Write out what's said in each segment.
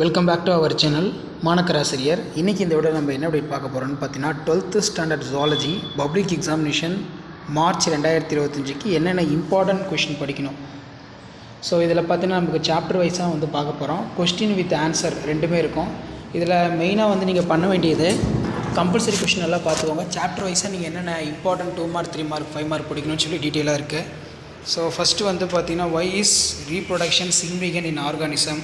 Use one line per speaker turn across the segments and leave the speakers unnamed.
Welcome back to our channel மாணக்கராசிரியர் இன்றைக்கி இந்த விட நம்ம என்ன அப்படி பார்க்க போகிறோம்னு பார்த்தீங்கன்னா twelfth standard zoology public examination March ரெண்டாயிரத்தி இருபத்தஞ்சிக்கு என்னென்ன இம்பார்ட்டன்ட் கொஷின் படிக்கணும் ஸோ இதில் பார்த்தீங்கன்னா நமக்கு சாப்டர் வைஸாக வந்து பார்க்க போகிறோம் கொஸ்டின் வித் ஆன்சர் ரெண்டுமே இருக்கும் இதில் மெயினாக வந்து நீங்கள் பண்ண வேண்டியது கம்பல்சரி கொஷின் எல்லாம் பார்த்துக்கோங்க சாப்டர் வைஸாக நீங்கள் என்னென்ன important two mark three mark five mark படிக்கணும்னு சொல்லி டீட்டெயிலாக இருக்குது ஸோ ஃபஸ்ட்டு வந்து பார்த்திங்கன்னா why is reproduction significant in organism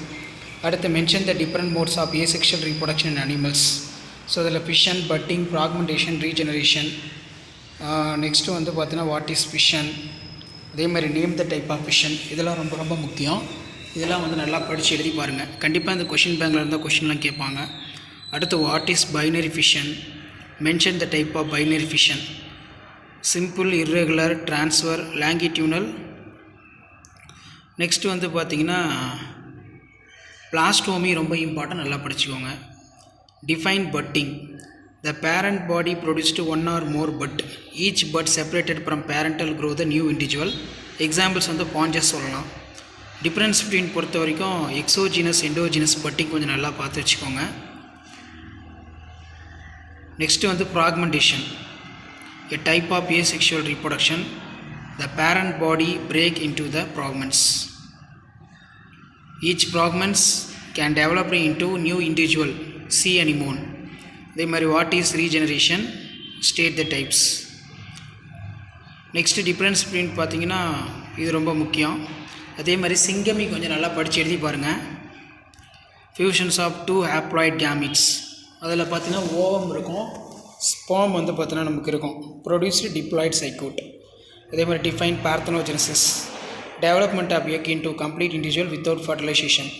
அடுத்து mention the different modes of asexual reproduction in animals so அதில் fission budding fragmentation regeneration next வந்து பார்த்தீங்கன்னா வாட் இஸ் ஃபிஷன் அதே மாதிரி name the type of fission இதெல்லாம் ரொம்ப ரொம்ப முக்கியம் இதெல்லாம் வந்து நல்லா படித்து எழுதி பாருங்கள் கண்டிப்பாக இந்த கொஷின் பேங்கில் இருந்தால் கொஷின்லாம் கேட்பாங்க அடுத்து what is binary fission mention the type of binary fission simple irregular transverse longitudinal next வந்து பார்த்திங்கன்னா பிளாஸ்டோமி ரொம்ப இம்பார்ட்டன்ட் நல்லா படிச்சுக்கோங்க define budding the parent body produced one or more bud each bud separated from parental grow the new individual examples வந்து sponges சொல்லலாம் difference between பொறுத்த வரைக்கும் exogenous endogenous padding கொஞ்சம் நல்லா பார்த்து வச்சுக்கோங்க நெக்ஸ்ட்டு வந்து fragmentation a type of asexual reproduction the parent body break into the fragments each fragments can develop to new individual sea anemone அதே மாதிரி what is regeneration state the types next difference between பார்த்தீங்கன்னா இது ரொம்ப முக்கியம் அதே மாதிரி சிங்கமி கொஞ்சம் நல்லா படித்து எழுதி பாருங்கள் fusions of two haploid gametes அதில் பார்த்தீங்கன்னா ஓவம் இருக்கும் ஸ்பாம் வந்து பார்த்தீங்கன்னா நமக்கு இருக்கும் ப்ரொடியூஸ்டு டிப்ளாய்ட் சைக்கூட் அதே மாதிரி define parthenogenesis development of egg into complete individual without fertilization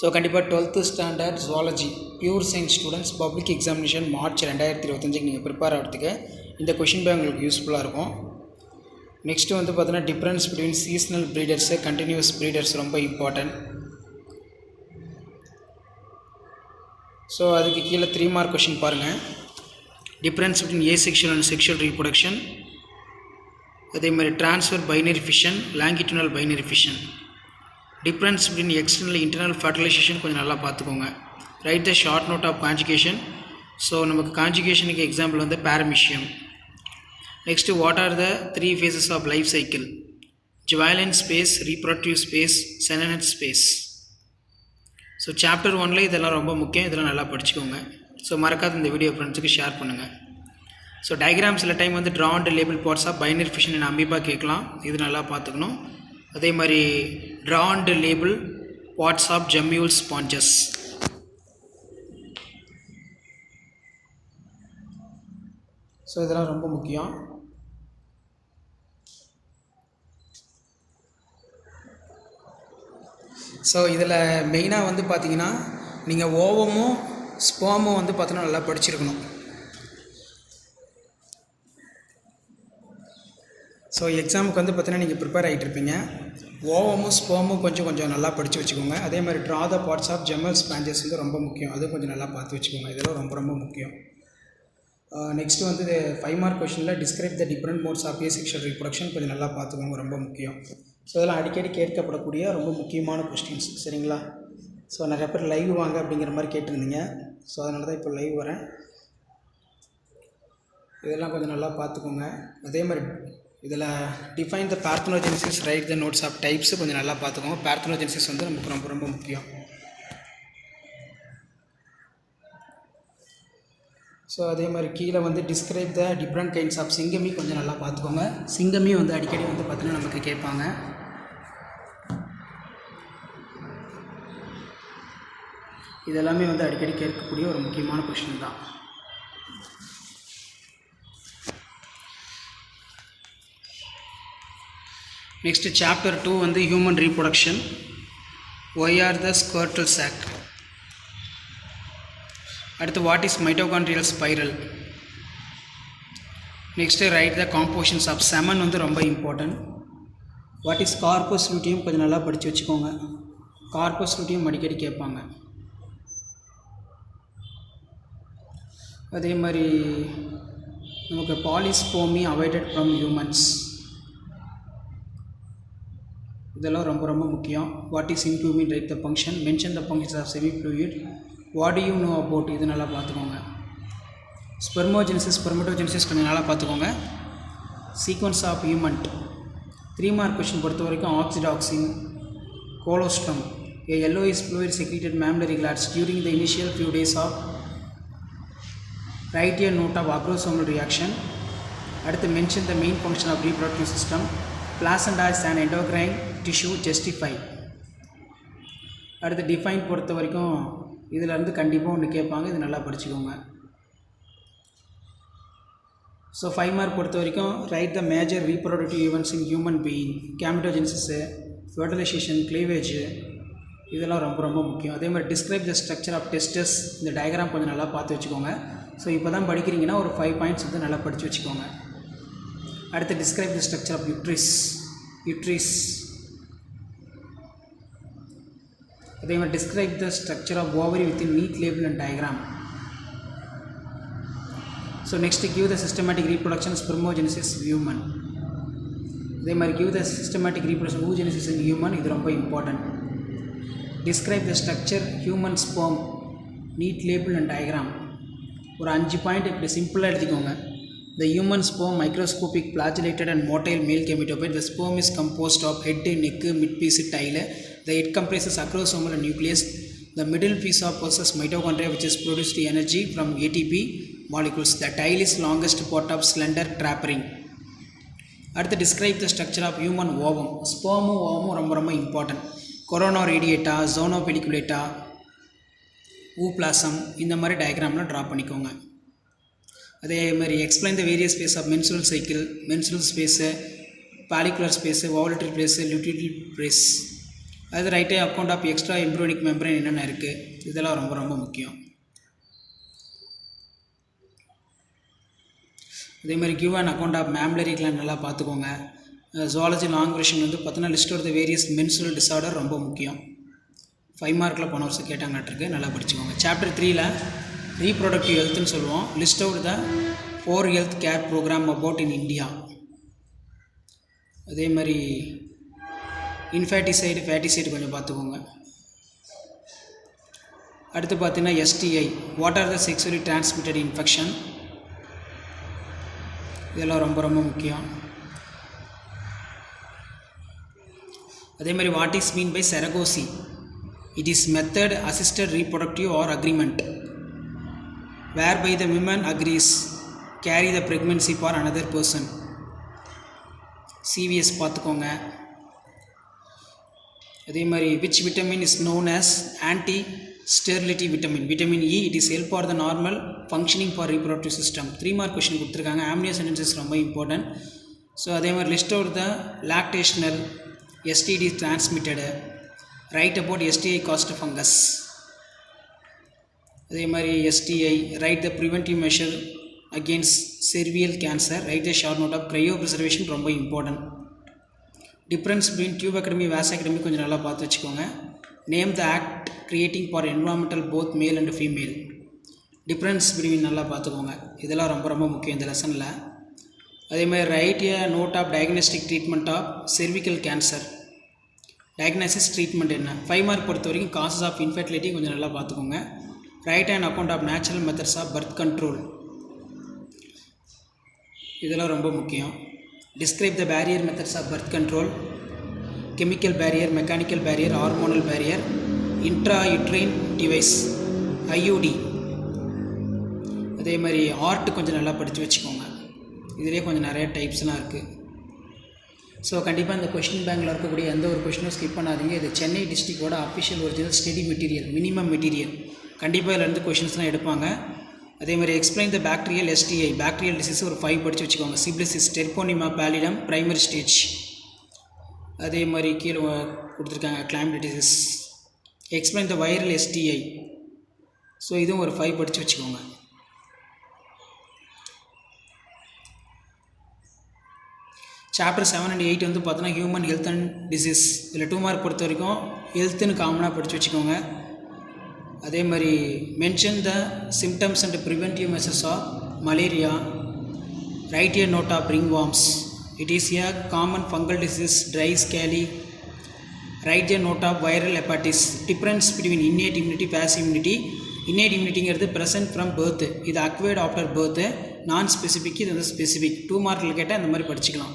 so கண்டிப்பாக twelfth standard zoology pure science students public examination March ரெண்டாயிரத்தி இருபத்தஞ்சுக்கு நீங்கள் ப்ரிப்பேர் ஆகிறதுக்கு இந்த கொஷின் பே உங்களுக்கு யூஸ்ஃபுல்லாக இருக்கும் நெக்ஸ்ட்டு வந்து பார்த்தீங்கன்னா difference between seasonal breeders continuous breeders ரொம்ப இம்பார்ட்டன்ட் ஸோ அதுக்கு கீழே த்ரீ மார்க் கொஷின் பாருங்கள் difference between asexual and sexual reproduction அதே மாதிரி transverse binary fission longitudinal binary fission difference between external internal fertilization கொஞ்சம் நல்லா பார்த்துக்கோங்க right the short note of conjugation so நமக்கு கான்ஜுகேஷனுக்கு எக்ஸாம்பிள் வந்து paramecium next what are the three phases of life cycle ஜுவாயலன் phase reproductive phase senescent phase so chapter ஒனில் இதெல்லாம் ரொம்ப முக்கியம் இதெல்லாம் நல்லா படிச்சுக்கோங்க ஸோ மறக்காத இந்த வீடியோ ஃப்ரெண்ட்ஸுக்கு ஷேர் பண்ணுங்கள் ஸோ டயக்ராம் சில டைம் வந்து ட்ரா அண்ட் லேபிள் பார்ட்ஸாக பைனர் ஃபிஷன் அம்பிபா கேட்கலாம் இது நல்லா பார்த்துக்கணும் அதே மாதிரி draw and label parts of gemmule sponges so இதெல்லாம் ரொம்ப முக்கியம் ஸோ இதில் மெயினாக வந்து பார்த்தீங்கன்னா நீங்கள் ஓவமும் ஸ்போமும் வந்து பார்த்தீங்கன்னா நல்லா படிச்சிருக்கணும் ஸோ எக்ஸாமுக்கு வந்து பார்த்தீங்கன்னா நீங்கள் ப்ரிப்பேர் ஆகிட்டு இருப்பீங்க ஓவமும் ஸ்போமும் கொஞ்சம் கொஞ்சம் நல்லா படித்து வச்சுக்கோங்க அதே மாதிரி draw the parts of gemmule sponges வந்து ரொம்ப முக்கியம் அதுவும் கொஞ்சம் நல்லா பார்த்து வச்சுக்கோங்க இதெல்லாம் ரொம்ப ரொம்ப முக்கியம் நெக்ஸ்ட்டு வந்து five mark கொஷனில் describe the different modes of asexual reproduction கொஞ்சம் நல்லா பார்த்துக்கோங்க ரொம்ப முக்கியம் ஸோ இதெல்லாம் அடிக்கடி கேட்கப்படக்கூடிய ரொம்ப முக்கியமான கொஸ்டின்ஸ் சரிங்களா ஸோ நிறைய பேர் லைவ் வாங்க அப்படிங்கிற மாதிரி கேட்டிருந்தீங்க ஸோ அதனால தான் இப்போ லைவ் வரேன் இதெல்லாம் கொஞ்சம் நல்லா பார்த்துக்கோங்க அதே மாதிரி இதில் define the parthenogenesis write the notes of types கொஞ்சம் நல்லா பார்த்துக்கோங்க பேர்த்தனோஜென்சிஸ் வந்து நமக்கு ரொம்ப ரொம்ப முக்கியம் ஸோ அதே மாதிரி கீழே வந்து describe the different kinds of syngamy கொஞ்சம் நல்லா பார்த்துக்கோங்க சிங்கமி வந்து அடிக்கடி வந்து பார்த்தீங்கன்னா நமக்கு கேட்பாங்க இதெல்லாமே வந்து அடிக்கடி கேட்கக்கூடிய ஒரு முக்கியமான கொஷின் தான் நெக்ஸ்ட்டு சாப்டர் டூ வந்து human reproduction why are the scrotal sac அடுத்து what is mitochondrial spiral next write the compositions of semen வந்து ரொம்ப important what is corpus luteum கொஞ்சம் நல்லா படித்து வச்சுக்கோங்க கார்பஸ் லூட்டியும் அடிக்கடி கேட்பாங்க அதே மாதிரி நமக்கு போமி அவாய்டட் ஃப்ரம் ஹியூமன்ஸ் இதெல்லாம் ரொம்ப ரொம்ப முக்கியம் what is இன்க்யூமின் write the function mention the functions of semi fluid what you know about இது நல்லா பார்த்துக்கோங்க ஸ்பெர்மோஜென்சிஸ் ஸ்பெர்மட்டோஜென்சிஸ் கொஞ்சம் நல்லா பார்த்துக்கோங்க sequence of human three mark question பொறுத்த வரைக்கும் oxytocin colostrum a yellow is fluid secreted mammary glands during the initial few days of write a note of acrosomal reaction அடுத்து mention the main function of reproductive system placenta as and endocrine tissue justify அடுத்து define பொறுத்த வரைக்கும் இதிலேருந்து கண்டிப்பாக ஒன்று கேட்பாங்க இது நல்லா படிச்சுக்கோங்க ஸோ ஃபைவ் மார்க் பொறுத்த வரைக்கும் write the major reproductive events in human being gametogenesis fertilization cleavage இதெல்லாம் ரொம்ப ரொம்ப முக்கியம் அதே மாதிரி describe the structure of testis இந்த டயக்ராம் கொஞ்சம் நல்லா பார்த்து வச்சுக்கோங்க ஸோ இப்போ தான் படிக்கிறீங்கன்னா ஒரு ஃபைவ் பாயிண்ட்ஸ் வந்து நல்லா படித்து வச்சுக்கோங்க அடுத்து describe the structure of uterus uterus அதே மாதிரி describe the structure of ovary with in neat label and diagram so next give the systematic reproduction spermogenesis human அதே மாதிரி give the systematic reproduction oogenesis in human இது ரொம்ப important describe the structure human sperm neat label and diagram ஒரு அஞ்சு point இப்படி சிம்பிளாக எடுத்துக்கோங்க the human sperm microscopic flagellated and motile male gametophyte the sperm is composed of head neck mid piece tail The head comprises acrosomal nucleus. The middle piece of possesses mitochondria which is produced energy from ATP molecules. The tail is longest part of slender trap ring. அடுத்து describe the structure of human ovum ஸ்போமும் ஓவமும் ரொம்ப ரொம்ப important corona radiata zona pellucida ooplasm இந்த மாதிரி டயக்ராம்லாம் draw பண்ணிக்கோங்க அதே மாதிரி explain the various phases of menstrual cycle menstrual phase follicular phase ovulatory phase luteal phase அது write a account of extra embryonic membrane என்னென்ன இருக்குது இதெல்லாம் ரொம்ப ரொம்ப முக்கியம் அதே மாதிரி கிவ் அண்ட் அக்கௌண்ட் ஆஃப் மேம்லரிக்கெலாம் நல்லா பார்த்துக்கோங்க ஜுவாலஜி லாங் கொஷின் வந்து பார்த்தினா list of the various menstrual disorder ரொம்ப முக்கியம் ஃபைவ் மார்க்கில் போன வருஷம் கேட்டாங்கட்டிருக்கு நல்லா படிச்சுக்கோங்க சாப்டர் த்ரீயில் ரீப்ரொடக்டிவ் ஹெல்த்னு சொல்லுவோம் list out the four health care program about in India அதே மாதிரி இன்ஃபேட்டிசைடு ஃபேட்டிசைடு கொஞ்சம் பார்த்துக்கோங்க அடுத்து பார்த்தீங்கன்னா STI what are the sexually transmitted infection இதெல்லாம் ரொம்ப ரொம்ப முக்கியம் அதே மாதிரி what is mean by surrogacy it is method assisted reproductive or agreement where by the women agrees carry the pregnancy for another person CVS பார்த்துக்கோங்க அதே மாதிரி which vitamin is known as anti sterility vitamin vitamin E it is help for the normal functioning for reproductive system three mark question கொடுத்துருக்காங்க sentences ரொம்ப important so அதே மாதிரி list out the lactational STD transmitted write about STI caused fungus அதே மாதிரி STI write the preventive measure against cervical cancer write the short note of cryopreservation ரொம்ப important difference between tubectomy vasectomy கொஞ்சம் நல்லா பார்த்து வச்சுக்கோங்க name the act creating for environmental both male and female difference between நல்லா பார்த்துக்கோங்க இதெல்லாம் ரொம்ப ரொம்ப முக்கியம் இந்த லெசனில் அதே மாதிரி write a note of diagnostic treatment of cervical cancer diagnosis treatment என்ன ஃபைவ் மார்க் பொறுத்த வரைக்கும் காசஸ் ஆஃப் இன்ஃபர்டிலிட்டி கொஞ்சம் நல்லா பார்த்துக்கோங்க write an account of natural methods of birth control இதெல்லாம் ரொம்ப முக்கியம் Describe the barrier methods of birth control, chemical barrier, mechanical barrier, hormonal barrier, intrauterine device, IUD. அதே மாதிரி ஆர்ட் கொஞ்சம் நல்லா படித்து வச்சுக்கோங்க இதிலே கொஞ்சம் நிறைய டைப்ஸ்லாம் இருக்குது ஸோ கண்டிப்பாக இந்த கொஷின் பேங்கில் இருக்கக்கூடிய எந்த ஒரு கொஷினும் ஸ்கிப் பண்ணாதீங்க இது Chennai டிஸ்ட்ரிக்டோட official original study material minimum material கண்டிப்பாக இதிலேருந்து கொஷின்ஸ்லாம் எடுப்பாங்க அதே மாதிரி explain the bacterial STI bacterial disease ஒரு ஃபைவ் படித்து வச்சுக்கோங்க சிப்ளிசிஸ் டெர்போனிமா பேலிடம் ப்ரைமரி ஸ்டேஜ் அதே மாதிரி கீழே கொடுத்துருக்காங்க climate disease explain the viral STI so இதுவும் ஒரு ஃபைவ் படித்து வச்சுக்கோங்க சாப்டர் செவன் அண்ட் எயிட் வந்து பார்த்தோன்னா ஹியூமன் ஹெல்த் அண்ட் டிசீஸ் இதில் டூ மார்க் பொறுத்த வரைக்கும் ஹெல்த்துன்னு காமனாக படித்து வச்சுக்கோங்க அதே மாதிரி mention the symptoms and preventive measures of malaria write a note of ring worms it is a common fungal disease dry scaly write a note of viral hepatitis difference between innate immunity base immunity innate இம்யூனிட்டிங்கிறது present from birth இது acquired after பேர்த்து நான் specific இது வந்து specific two மார்க்கில் கேட்டால் அந்த மாதிரி படிச்சுக்கலாம்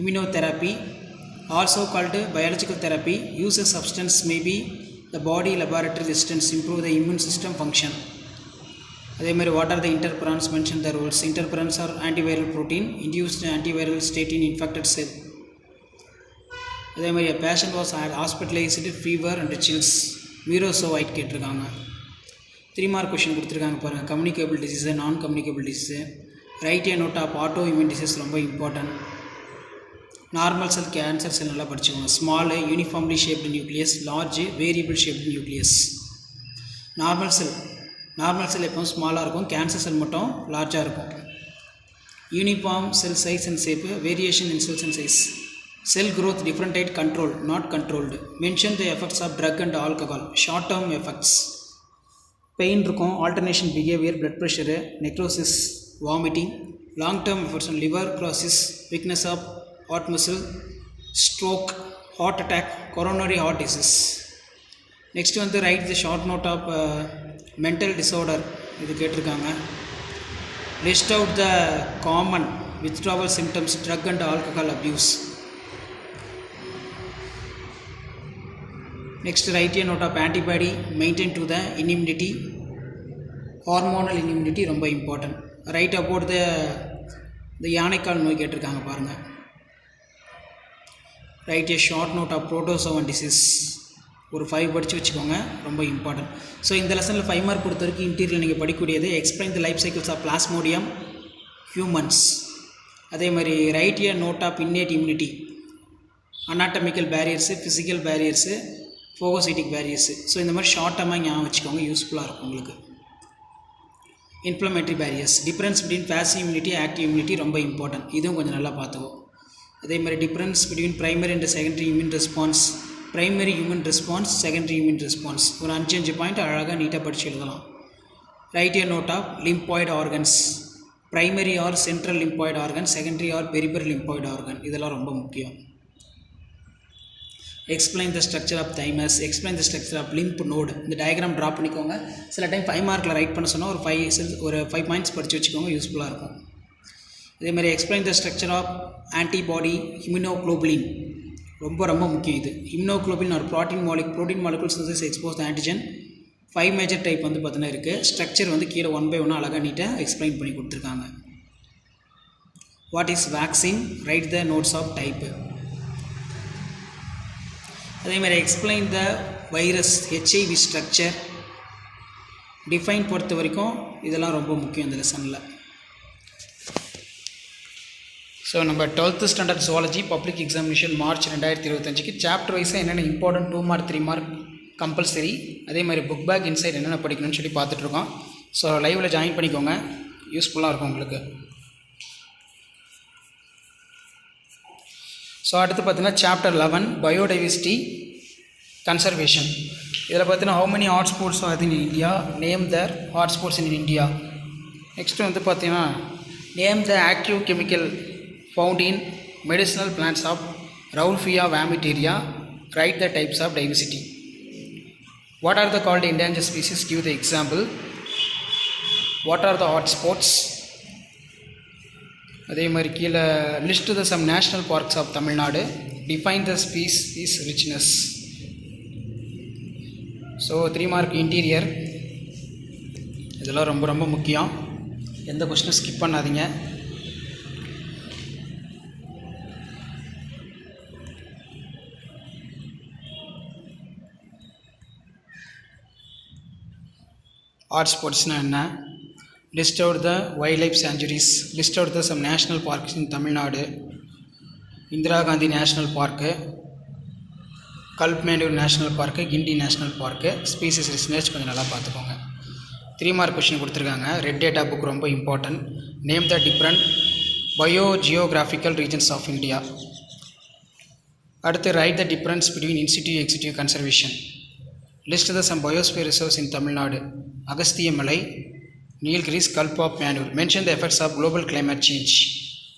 immuno therapy also called biological therapy use a substance maybe the body laboratory resistance improve the immune system function அதே மாதிரி what are the interferons mention the rules interferons are antiviral protein induced antiviral state in infected cell அதே மாதிரி patient was hospitalized fever and chills merozoite கேட்டிருக்காங்க three mark question கொடுத்துருக்காங்க பாருங்கள் communicable disease non communicable disease write a note of auto immune disease ரொம்ப important normal cell cancer cell நல்லா படிச்சுக்கோங்க small uniformly shaped nucleus large variable shaped nucleus normal cell normal cell எப்பவும் ஸ்மாலாக இருக்கும் cancer cell மட்டும் லார்ஜாக இருக்கும் uniform cell size and shape variation in cells and size cell growth different tight control not controlled mention the effects of drug and alcohol short term effects pain இருக்கும் alternation behaviour blood pressure necrosis vomiting long term effects liver cirrhosis weakness of heart muscle stroke heart attack coronary heart disease next வந்து write the short note of mental disorder இது கேட்டிருக்காங்க list out the common withdrawal symptoms drug and alcohol abuse next write a note of antibody maintain to the immunity hormonal immunity ரொம்ப important write about the இந்த யானைக்கால் நோய் கேட்டிருக்காங்க பாருங்கள் write a short note of protozoan disease ஒரு five படித்து வச்சுக்கோங்க ரொம்ப இம்பார்ட்டன்ட் ஸோ இந்த லெசனில் ஃபைவ் மார்க் பொறுத்த வரைக்கும் இன்டீரியர் நீங்கள் படிக்கக்கூடியது explain the life cycles of plasmodium humans அதே மாதிரி write a note of innate immunity anatomical barriers physical barriers phagocytic barriers so இந்த மாதிரி ஷார்ட்டமாக ஞாபகம் வச்சுக்கோங்க யூஸ்ஃபுல்லாக இருக்கும் உங்களுக்கு inflammatory barriers difference between passive immunity active immunity ரொம்ப இம்பார்ட்டன்ட் இதுவும் கொஞ்சம் நல்லா பார்த்துக்கோ அதே மாதிரி difference between primary and secondary immune response primary human response secondary immune response ஒரு அஞ்சு அஞ்சு பாயிண்ட் அழகாக நீட்டாக படித்து எழுதலாம் write a note of lymphoid organs primary or central lymphoid organ secondary or peripheral lymphoid organ இதெல்லாம் ரொம்ப முக்கியம் explain the structure of thymus explain the structure of lymph node இந்த டயக்ராம் ட்ரா பண்ணிக்கோங்க சில டைம் ஃபைவ் மார்க்கில் write பண்ண சொன்னால் ஒரு ஃபைவ் ஒரு ஃபைவ் பாயிண்ட்ஸ் படித்து வச்சுக்கோங்க யூஸ்ஃபுல்லாக இருக்கும் இதே மாதிரி explain the structure of antibody immunoglobulin ரொம்ப ரொம்ப முக்கியம் இது ஹிமினோக்ளோபின் ஒரு ப்ரோட்டீன் மாலிக் ப்ரோட்டீன் மாலிகுல்ஸ் வந்து expose antigen five major type வந்து பார்த்தீங்கன்னா இருக்குது ஸ்ட்ரக்சர் வந்து கீழே ஒன் பை ஒன்று அழகாக நீட்டாக எக்ஸ்பிளைன் பண்ணி கொடுத்துருக்காங்க what is vaccine write the notes of type அதேமாதிரி explain the virus HIV structure define பொறுத்த வரைக்கும் இதெல்லாம் ரொம்ப முக்கியம் இந்த லெசனில் ஸோ நம்ம twelfth standard zoology public examination March ரெண்டாயிரத்தி இருபத்தஞ்சுக்கு சாப்டர் வைஸாக என்னென்ன important two mark three mark compulsory அதே மாதிரி புக் பேக் இன்சைட் என்னென்ன படிக்கணும்னு சொல்லி பார்த்துட்ருக்கோம் ஸோ லைவில் ஜாயின் பண்ணிக்கோங்க யூஸ்ஃபுல்லாக இருக்கும் உங்களுக்கு ஸோ அடுத்து பார்த்தீங்கன்னா சாப்டர் லெவன் பயோடைவர்சிட்டி கன்சர்வேஷன் இதில் பார்த்தீங்கன்னா ஹவு மெனி ஹாட் ஸ்போர்ட்ஸ் வருது in India name the hotspots in India next வந்து பார்த்தீங்கன்னா name the active chemical found in medicinal plants of Raulfia vamiteria, write the types of diversity. What are the called endangered species? Give the example. What are the hot hotspots? அதே மாதிரி கீழே list the some national parks of Tamil Nadu define the species richness so three mark interior இதெல்லாம் ரொம்ப ரொம்ப முக்கியம் எந்த கொஸ்டினும் skip பண்ணாதீங்க ஆர்ட் ஸ்போர்ட்ஸ்னால் என்ன list out the wild life sanctuaries list out the some national parks in Tamil Nadu Indira Gandhi national park கல்ப்மேண்டூர் national park Guindy national park species research கொஞ்சம் நல்லா பார்த்துக்கோங்க த்ரீ மார்க் கொஷின் கொடுத்துருக்காங்க ரெட் டேட்டா புக் ரொம்ப important name the different bio geographical regions of India அடுத்து write the difference between institute executive conservation List the some biosphere reserves in Tamil Nadu. Agastya Malai, Nilgiris, Kalpop, Manur. Mention the effects of global climate change.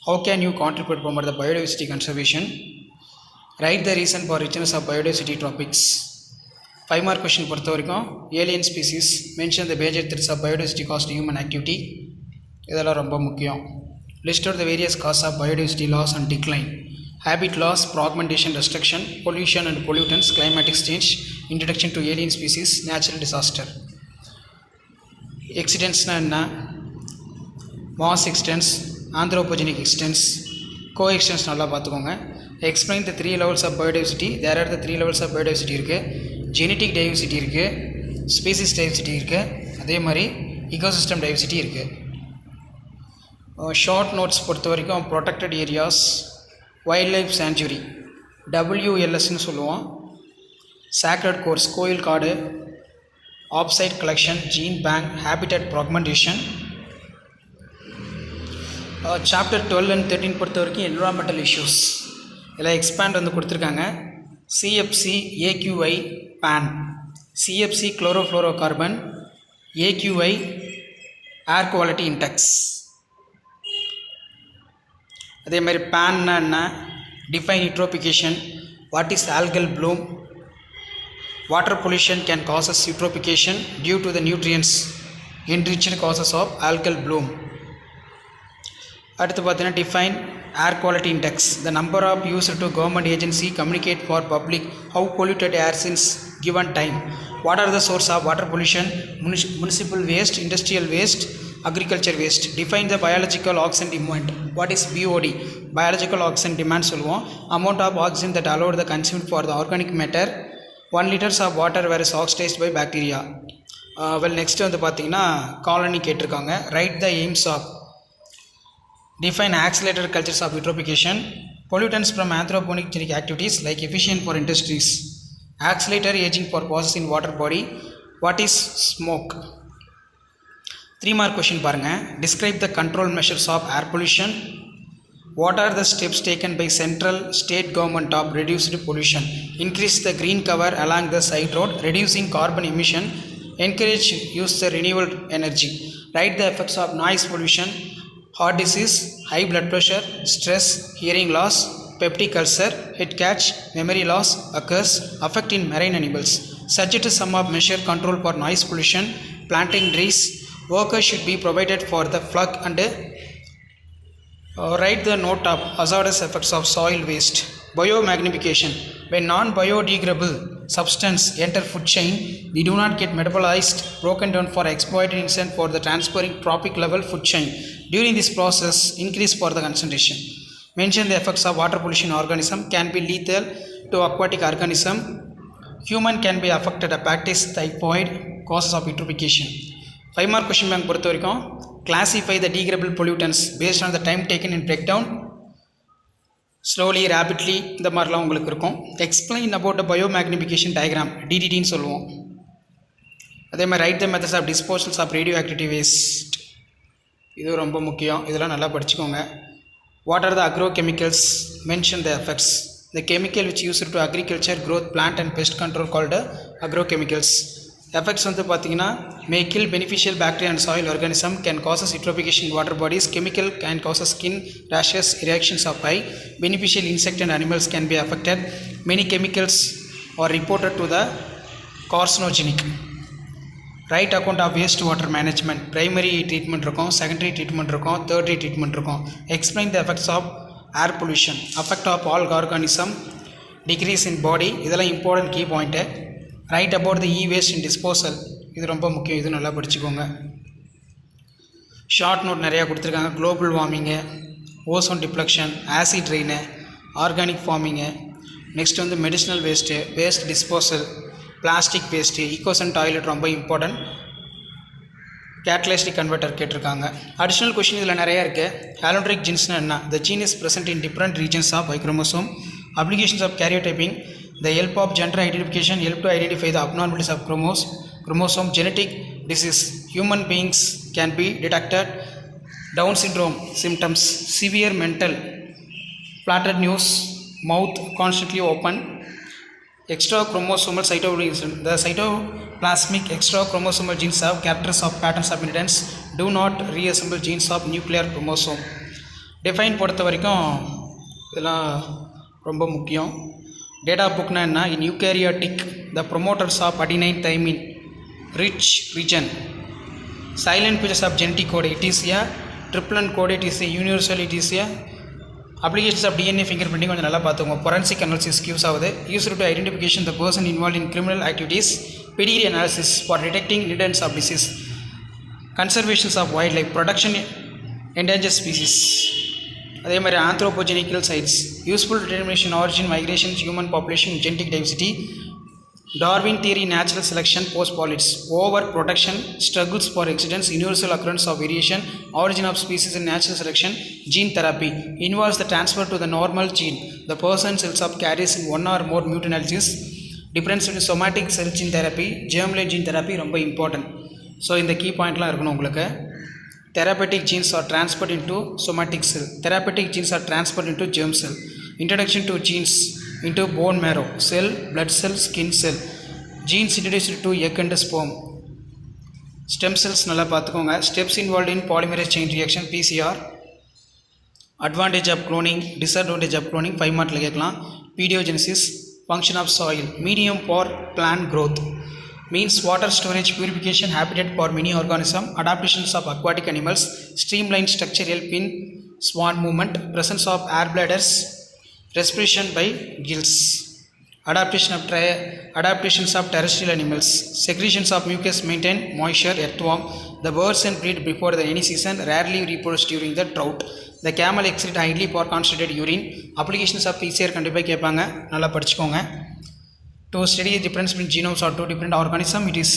How can you contribute promote the biodiversity conservation? Write the reason for richness of biodiversity topics. Five mark question பொறுத்த வரைக்கும் alien species mention the major threats of biodiversity caused human activity இதெல்லாம் ரொம்ப முக்கியம் list of the various causes of biodiversity loss and decline habitat loss fragmentation destruction, pollution and pollutants climatic change introduction to alien species, natural disaster எக்ஸிடென்ட்ஸ்னால் என்ன mass extinctions anthropogenic extinctions co extinctions நல்லா பார்த்துக்கோங்க explain the three levels of biodiversity there are the three levels of biodiversity இருக்குது genetic diversity இருக்குது species diversity இருக்குது அதே மாதிரி ecosystem diversity இருக்குது short notes பொறுத்த வரைக்கும் protected areas wild life sanctuary டபிள்யூஎல்எஸ்னு சொல்லுவோம் சேக்ரட் கோர்ஸ் கோயில் காடு offsite collection gene bank habitat fragmentation chapter twelve and thirteen பொறுத்த வரைக்கும் என்விரான்மெண்டல் இஷ்யூஸ் இதில் எக்ஸ்பேண்ட் வந்து கொடுத்துருக்காங்க CFC AQI ban CFC chlorofluoro carbon AQI air quality index அதே மாதிரி பேன்னா என்ன define eutrophication what is algal bloom water pollution can causes eutrophication due to the nutrients enriched causes of algal bloom அடுத்து பார்த்தீங்கன்னா define air quality index the number of used to government agency communicate for public how polluted air since given time what are the source of water pollution municipal waste industrial waste agriculture waste define the biological oxygen demand what is BOD biological oxygen demand சொல்லுவோம் amount of oxygen that allowed the consume for the organic matter one litres of water where is oxidised by bacteria well next வந்து பார்த்திங்கன்னா colony கேட்டிருக்காங்க write the aims of define accelerator cultures of eutrophication pollutants from anthropogenic activities like efficient for industries accelerator ageing for process in water body what is smog three mark question பாருங்கள் describe the control measures of air pollution what are the steps taken by central state government of reduced pollution increase the green cover along the side road reducing carbon emission encourage use the renewal energy write the effects of noise pollution heart disease high blood pressure stress hearing loss peptic ulcer ulcer, catch memory loss occurs affect in in marine animals. Some of measure control for noise pollution for trees Workers should be provided for the plug and uh, write the note of hazardous effects of soil waste. Biomagnification. When non-biodegradable substance enter food chain, they do not get metabolized, broken down for exploited instant for the transferring tropic level food chain. During this process, increase for the concentration. Mention the effects of water pollution organism can be lethal to aquatic organism. Human can be affected a practice typhoid causes of eutrophication. Five mark question bank பொறுத்த வரைக்கும் classify the degradable pollutants based on the time taken in break down slowly rapidly இந்த மாதிரிலாம் உங்களுக்கு இருக்கும் explain about the biomagnification diagram டிடிடின்னு சொல்லுவோம் அதே மாதிரி write the methods of disposals of radio activity waste இது ரொம்ப முக்கியம் இதெல்லாம் நல்லா படிச்சுக்கோங்க what are the agrochemicals mention the effects the chemical which use to agriculture growth plant and pest control called agrochemicals Effects on the pathina may kill beneficial bacteria and soil organism, can causes eutrophication in water bodies, chemical can causes skin rashes, reactions of eye. Beneficial insect and animals can be affected. Many chemicals are reported to the carcinogenic. Right account of wastewater management. Primary treatment irukum, secondary treatment irukum, tertiary treatment irukum. Explain the effects of air pollution. Effect of all organism, decrease in body. Idella important key point. Write about the e waste in disposal இது ரொம்ப முக்கியம் இது நல்லா படிச்சுக்கோங்க short note நிறையா கொடுத்துருக்காங்க global warming ozone depletion acid rain organic farming next வந்து medicinal waste waste disposal plastic waste ecosan toilet ரொம்ப இம்பார்ட்டன்ட் கேட்டலிஸ்டிக் கன்வெர்ட்டர் கேட்டிருக்காங்க அடிஷ்னல் கொஷின் இதில் நிறையா இருக்குது ஹாலோட்ரிக் ஜீன்ஸ்னால் என்ன the gene is present in different regions of microsome applications of karyotyping The help of gender identification help to identify the abnormalities of chromosomes. Chromosome genetic disease. Human beings can be detected. Down syndrome symptoms, severe mental, flattened news, mouth constantly open, extra chromosomal cytoplasm. The cytoplasmic extra chromosomal genes have characters of patterns of inheritance. Do not reassemble genes of nuclear chromosome. Define பொறுத்த வரைக்கும் இதெல்லாம் ரொம்ப முக்கியம் data புக்னா என்ன in eukaryotic the promoters of adenine thymine rich region silent features of genetic code it is a triplet code it is a universal it is a applications of DNA fingerprinting கொஞ்சம் நல்லா பார்த்துக்கோங்க forensic analysis use ஆகுது used to identification the person involve in criminal activities pedigree analysis for detecting incidence of disease conservations of wild life protection endangered species அதே மாதிரி anthropological sites useful determination origin migration human population genetic diversity Darwin theory natural selection postulates over production struggles for existence universal occurrence of variation origin of species in natural selection gene therapy involves the transfer to the normal gene the person cells of carries in one or more mutant alleles difference in somatic cell gene therapy germline gene therapy ரொம்ப important so இந்த key பாயிண்ட்லாம் இருக்கணும் உங்களுக்கு therapeutic genes are transferred into somatic cell. Therapeutic genes are transferred into germ cell. Introduction to genes into bone marrow, cell, blood cell, skin cell. Genes introduced to egg and sperm. Stem cells நல்லா பார்த்துக்கோங்க steps involve in polymerase chain reaction PCR advantage of cloning disadvantage of cloning five மார்க்கில் கேட்கலாம் pedogenesis function of soil medium for plant growth means water storage purification habitat for many organism, adaptations of aquatic animals, streamlined structural pin, swan movement, presence of air bladders, respiration by gills, adaptation of adaptations of terrestrial animals, secretions of mucus maintain moisture, earthworm, the birds and breed before the any season, rarely reproduce during the drought, the camel excrete highly for concentrated urine, applications of PCR கண்டிப்பாக கேட்பாங்க நல்லா படிச்சுக்கோங்க to study difference between genomes or two different organism it is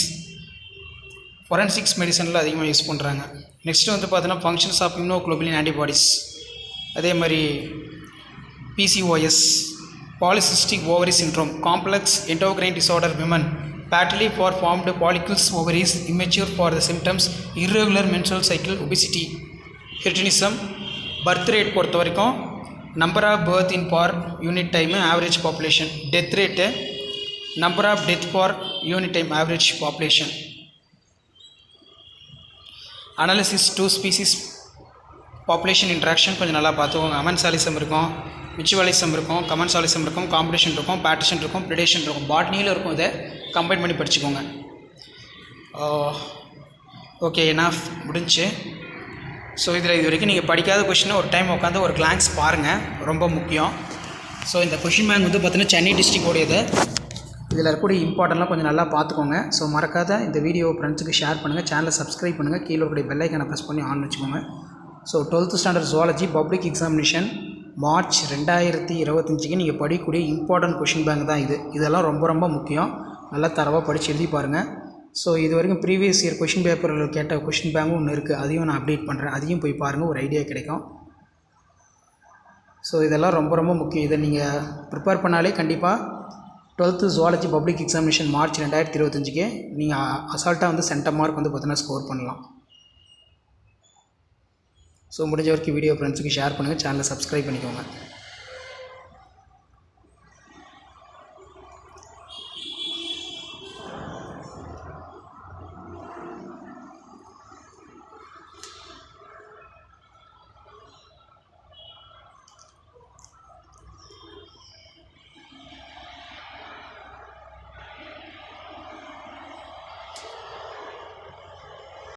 forensics மெடிசனில் அதிகமாக use பண்ணுறாங்க next வந்து பார்த்தோன்னா functions of immunoglobulin antibodies அதே மாதிரி PCOS polycystic ovary syndrome complex endocrine disorder women பேட்டலி for formed follicles ovaries immature for the symptoms irregular menstrual cycle obesity hirsutism birth rate பொறுத்த வரைக்கும் number of birth in per unit time average population death rate number of death per unit time average population analysis two species population interaction கொஞ்சம் நல்லா பார்த்துக்கோங்க சாலிசம் இருக்கும் மிச்சுவலிசம் இருக்கும் சாலிசம் இருக்கும் competition இருக்கும் பேட்டிஷன் இருக்கும் ப்ரிடேஷன் இருக்கும் பாட்னியில் இருக்கும் இதை கம்பைன் பண்ணி படிச்சுக்கோங்க ஓகே oh, ஏன்னா முடிஞ்சு ஸோ இதில் இது வரைக்கும் நீங்கள் படிக்காத கொஷினை ஒரு டைம் உட்காந்து ஒரு கிளான்ஸ் பாருங்கள் ரொம்ப முக்கியம் ஸோ இந்த கொஷின் பேங்க் வந்து பார்த்தீங்கன்னா சென்னை டிஸ்ட்ரிக்டோடையது இதில் இருக்கக்கூடிய இம்பார்ட்டன்லாம் கொஞ்சம் நல்லா பார்த்துக்கோங்க ஸோ மறக்காத இந்த வீடியோ ஃப்ரெண்ட்ஸுக்கு ஷேர் பண்ணுங்கள் சேனலை சப்ஸ்கிரைப் பண்ணுங்கள் கீழே இருக்கக்கூடிய பெல்லைக்கான ப்ரெஸ் பண்ணி ஆன் வச்சுக்கோங்க so twelfth standard zoology public examination March ரெண்டாயிரத்தி இருபத்தஞ்சிக்கு நீங்கள் படிக்கக்கூடிய இம்பார்ட்டன்ட் கொஷின் பேங்க் தான் இது இதெல்லாம் ரொம்ப ரொம்ப முக்கியம் நல்லா தரவாக படித்து எழுதி பாருங்கள் ஸோ இது வரைக்கும் ப்ரீவியஸ் இயர் கொஷின் பேப்பரில் கேட்ட கொஷின் பேங்கும் ஒன்று இருக்குது அதையும் நான் அப்டேட் பண்ணுறேன் அதையும் போய் பாருங்கள் ஒரு ஐடியா கிடைக்கும் ஸோ இதெல்லாம் ரொம்ப ரொம்ப முக்கியம் இதை நீங்கள் ப்ரிப்பேர் பண்ணாலே கண்டிப்பாக twelfth zoology public examination March ரெண்டாயிரத்தி இருபத்தஞ்சிக்கு நீங்கள் அசால்ட்டாக வந்து சென்டர் மார்க் வந்து பார்த்தீங்கன்னா ஸ்கோர் பண்ணலாம் ஸோ முடிஞ்ச வரைக்கும் வீடியோ ஃப்ரெண்ட்ஸுக்கு ஷேர் பண்ணுங்கள் சேனலை சப்ஸ்கிரைப் பண்ணிக்கோங்க